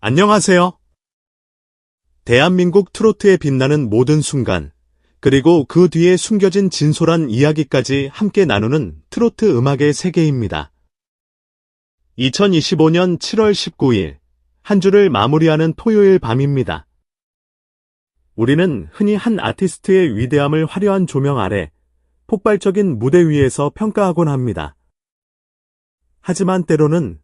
안녕하세요. 대한민국 트로트에 빛나는 모든 순간, 그리고 그 뒤에 숨겨진 진솔한 이야기까지 함께 나누는 트로트 음악의 세계입니다. 2025년 7월 19일, 한 주를 마무리하는 토요일 밤입니다. 우리는 흔히 한 아티스트의 위대함을 화려한 조명 아래 폭발적인 무대 위에서 평가하곤 합니다. 하지만 때로는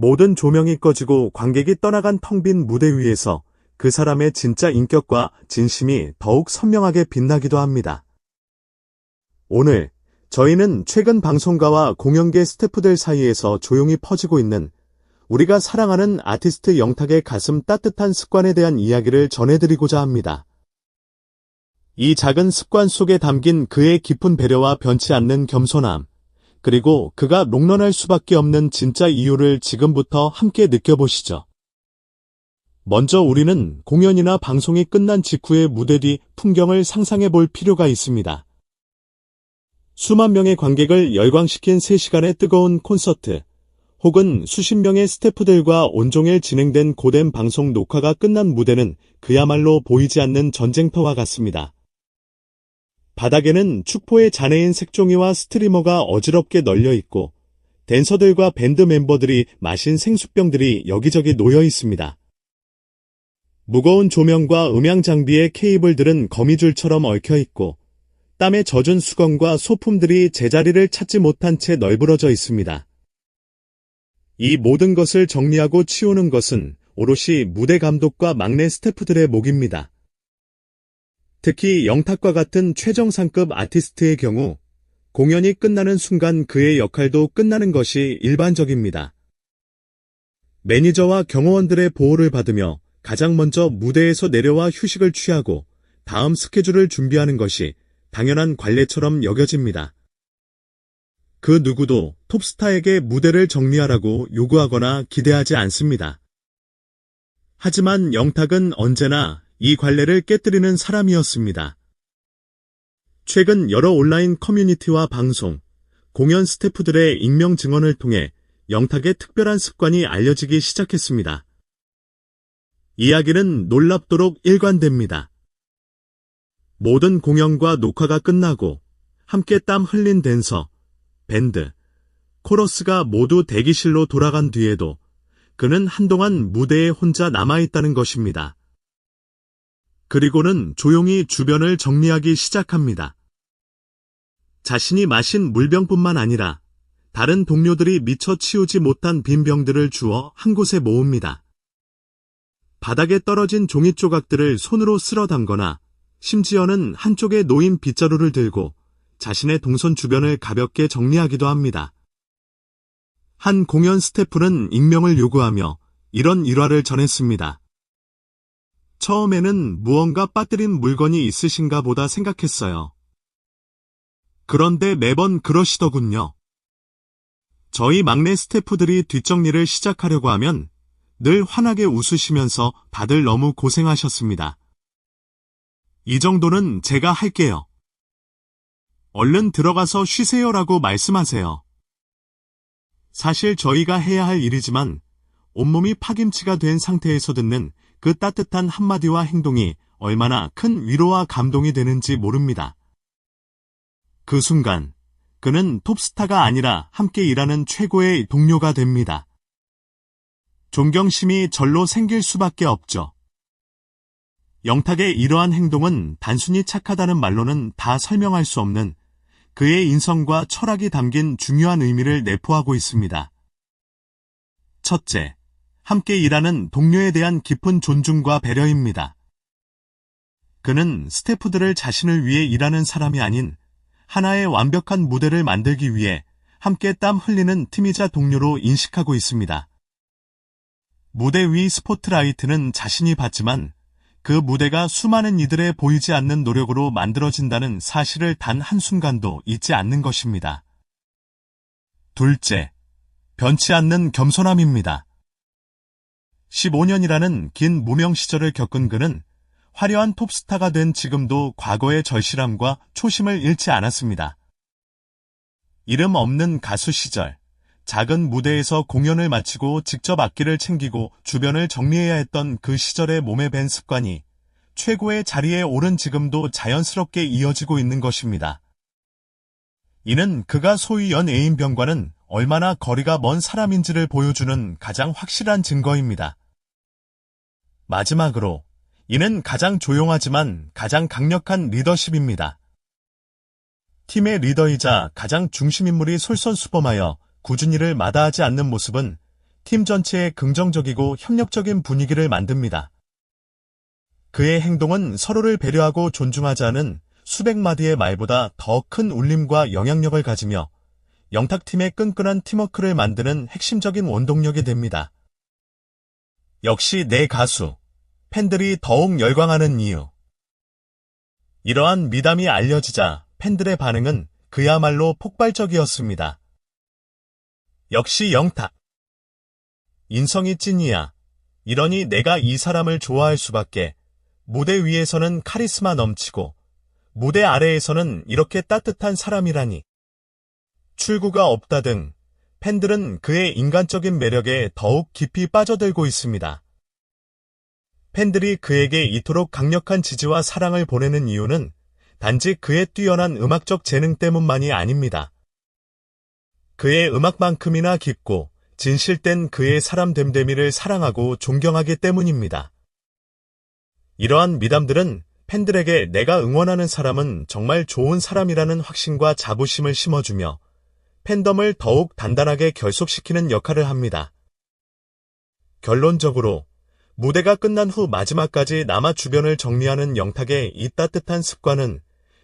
모든 조명이 꺼지고 관객이 떠나간 텅 빈 무대 위에서 그 사람의 진짜 인격과 진심이 더욱 선명하게 빛나기도 합니다. 오늘 저희는 최근 방송가와 공연계 스태프들 사이에서 조용히 퍼지고 있는 우리가 사랑하는 아티스트 영탁의 가슴 따뜻한 습관에 대한 이야기를 전해드리고자 합니다. 이 작은 습관 속에 담긴 그의 깊은 배려와 변치 않는 겸손함, 그리고 그가 롱런할 수밖에 없는 진짜 이유를 지금부터 함께 느껴보시죠. 먼저 우리는 공연이나 방송이 끝난 직후의 무대 뒤 풍경을 상상해 볼 필요가 있습니다. 수만 명의 관객을 열광시킨 3시간의 뜨거운 콘서트, 혹은 수십 명의 스태프들과 온종일 진행된 고된 방송 녹화가 끝난 무대는 그야말로 보이지 않는 전쟁터와 같습니다. 바닥에는 축포의 잔해인 색종이와 스트리머가 어지럽게 널려 있고 댄서들과 밴드 멤버들이 마신 생수병들이 여기저기 놓여 있습니다. 무거운 조명과 음향 장비의 케이블들은 거미줄처럼 얽혀 있고 땀에 젖은 수건과 소품들이 제자리를 찾지 못한 채 널브러져 있습니다. 이 모든 것을 정리하고 치우는 것은 오롯이 무대 감독과 막내 스태프들의 몫입니다. 특히 영탁과 같은 최정상급 아티스트의 경우 공연이 끝나는 순간 그의 역할도 끝나는 것이 일반적입니다. 매니저와 경호원들의 보호를 받으며 가장 먼저 무대에서 내려와 휴식을 취하고 다음 스케줄을 준비하는 것이 당연한 관례처럼 여겨집니다. 그 누구도 톱스타에게 무대를 정리하라고 요구하거나 기대하지 않습니다. 하지만 영탁은 언제나 이 관례를 깨뜨리는 사람이었습니다. 최근 여러 온라인 커뮤니티와 방송, 공연 스태프들의 익명 증언을 통해 영탁의 특별한 습관이 알려지기 시작했습니다. 이야기는 놀랍도록 일관됩니다. 모든 공연과 녹화가 끝나고 함께 땀 흘린 댄서, 밴드, 코러스가 모두 대기실로 돌아간 뒤에도 그는 한동안 무대에 혼자 남아있다는 것입니다. 그리고는 조용히 주변을 정리하기 시작합니다. 자신이 마신 물병뿐만 아니라 다른 동료들이 미처 치우지 못한 빈 병들을 주어 한 곳에 모읍니다. 바닥에 떨어진 종이 조각들을 손으로 쓸어 담거나 심지어는 한쪽에 놓인 빗자루를 들고 자신의 동선 주변을 가볍게 정리하기도 합니다. 한 공연 스태프는 익명을 요구하며 이런 일화를 전했습니다. 처음에는 무언가 빠뜨린 물건이 있으신가 보다 생각했어요. 그런데 매번 그러시더군요. 저희 막내 스태프들이 뒷정리를 시작하려고 하면 늘 환하게 웃으시면서 다들 너무 고생하셨습니다. 이 정도는 제가 할게요. 얼른 들어가서 쉬세요라고 말씀하세요. 사실 저희가 해야 할 일이지만 온몸이 파김치가 된 상태에서 듣는 그 따뜻한 한마디와 행동이 얼마나 큰 위로와 감동이 되는지 모릅니다. 그 순간 그는 톱스타가 아니라 함께 일하는 최고의 동료가 됩니다. 존경심이 절로 생길 수밖에 없죠. 영탁의 이러한 행동은 단순히 착하다는 말로는 다 설명할 수 없는 그의 인성과 철학이 담긴 중요한 의미를 내포하고 있습니다. 첫째, 함께 일하는 동료에 대한 깊은 존중과 배려입니다. 그는 스태프들을 자신을 위해 일하는 사람이 아닌 하나의 완벽한 무대를 만들기 위해 함께 땀 흘리는 팀이자 동료로 인식하고 있습니다. 무대 위 스포트라이트는 자신이 받지만 그 무대가 수많은 이들의 보이지 않는 노력으로 만들어진다는 사실을 단 한순간도 잊지 않는 것입니다. 둘째, 변치 않는 겸손함입니다. 15년이라는 긴 무명 시절을 겪은 그는 화려한 톱스타가 된 지금도 과거의 절실함과 초심을 잃지 않았습니다. 이름 없는 가수 시절, 작은 무대에서 공연을 마치고 직접 악기를 챙기고 주변을 정리해야 했던 그 시절의 몸에 밴 습관이 최고의 자리에 오른 지금도 자연스럽게 이어지고 있는 것입니다. 이는 그가 소위 연예인병과는 얼마나 거리가 먼 사람인지를 보여주는 가장 확실한 증거입니다. 마지막으로, 이는 가장 조용하지만 가장 강력한 리더십입니다. 팀의 리더이자 가장 중심인물이 솔선수범하여 꾸준히 일을 마다하지 않는 모습은 팀 전체에 긍정적이고 협력적인 분위기를 만듭니다. 그의 행동은 서로를 배려하고 존중하자는 수백 마디의 말보다 더 큰 울림과 영향력을 가지며 영탁팀의 끈끈한 팀워크를 만드는 핵심적인 원동력이 됩니다. 역시 내 가수, 팬들이 더욱 열광하는 이유. 이러한 미담이 알려지자 팬들의 반응은 그야말로 폭발적이었습니다. 역시 영탁. 인성이 찐이야. 이러니 내가 이 사람을 좋아할 수밖에. 무대 위에서는 카리스마 넘치고 무대 아래에서는 이렇게 따뜻한 사람이라니. 출구가 없다 등 팬들은 그의 인간적인 매력에 더욱 깊이 빠져들고 있습니다. 팬들이 그에게 이토록 강력한 지지와 사랑을 보내는 이유는 단지 그의 뛰어난 음악적 재능 때문만이 아닙니다. 그의 음악만큼이나 깊고 진실된 그의 사람 됨됨이를 사랑하고 존경하기 때문입니다. 이러한 미담들은 팬들에게 내가 응원하는 사람은 정말 좋은 사람이라는 확신과 자부심을 심어주며 팬덤을 더욱 단단하게 결속시키는 역할을 합니다. 결론적으로 무대가 끝난 후 마지막까지 남아 주변을 정리하는 영탁의 이 따뜻한 습관은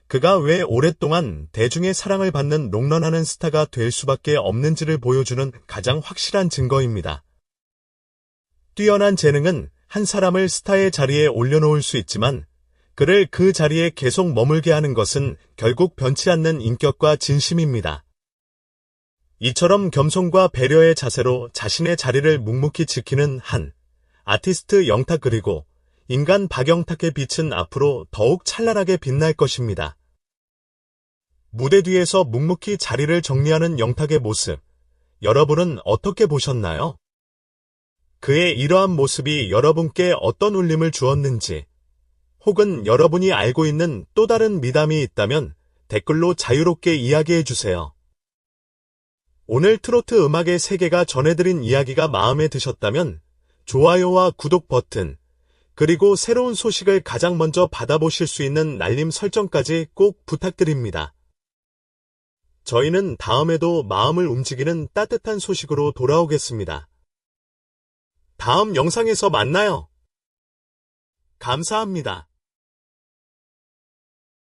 그가 왜 오랫동안 대중의 사랑을 받는 롱런하는 스타가 될 수밖에 없는지를 보여주는 가장 확실한 증거입니다. 뛰어난 재능은 한 사람을 스타의 자리에 올려놓을 수 있지만 그를 그 자리에 계속 머물게 하는 것은 결국 변치 않는 인격과 진심입니다. 이처럼 겸손과 배려의 자세로 자신의 자리를 묵묵히 지키는 한 아티스트 영탁 그리고 인간 박영탁의 빛은 앞으로 더욱 찬란하게 빛날 것입니다. 무대 뒤에서 묵묵히 자리를 정리하는 영탁의 모습, 여러분은 어떻게 보셨나요? 그의 이러한 모습이 여러분께 어떤 울림을 주었는지, 혹은 여러분이 알고 있는 또 다른 미담이 있다면 댓글로 자유롭게 이야기해 주세요. 오늘 트로트 음악의 세계가 전해드린 이야기가 마음에 드셨다면 좋아요와 구독 버튼, 그리고 새로운 소식을 가장 먼저 받아보실 수 있는 알림 설정까지 꼭 부탁드립니다. 저희는 다음에도 마음을 움직이는 따뜻한 소식으로 돌아오겠습니다. 다음 영상에서 만나요. 감사합니다.